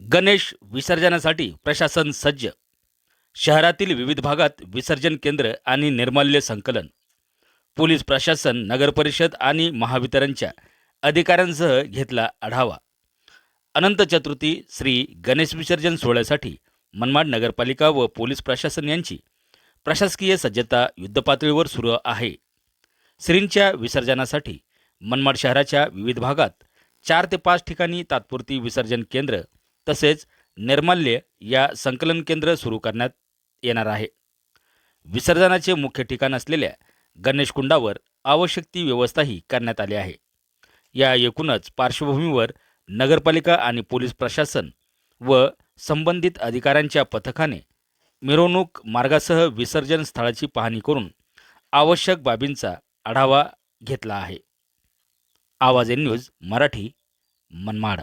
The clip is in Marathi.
गणेश विसर्जनासाठी प्रशासन सज्ज. शहरातील विविध भागात विसर्जन केंद्र आणि निर्माल्य संकलन. पोलीस प्रशासन नगरपरिषद आणि महावितरणच्या अधिकाऱ्यांसह घेतला आढावा. अनंत चतुर्थी श्री गणेश विसर्जन सोहळ्यासाठी मनमाड नगरपालिका व पोलीस प्रशासन यांची प्रशासकीय सज्जता युद्धपातळीवर सुरू आहे. श्रींच्या विसर्जनासाठी मनमाड शहराच्या विविध भागात चार ते पाच ठिकाणी तात्पुरती विसर्जन केंद्र तसेच निर्माल्य या संकलन केंद्र सुरू करण्यात येणार आहे. विसर्जनाचे मुख्य ठिकाण असलेल्या गणेशकुंडावर आवश्यक ती व्यवस्थाही करण्यात आली आहे. या एकूणच पार्श्वभूमीवर नगरपालिका आणि पोलीस प्रशासन व संबंधित अधिकाऱ्यांच्या पथकाने मिरवणूक मार्गासह विसर्जन स्थळाची पाहणी करून आवश्यक बाबींचा आढावा घेतला आहे. आवाज ए न्यूज मराठी मनमाड.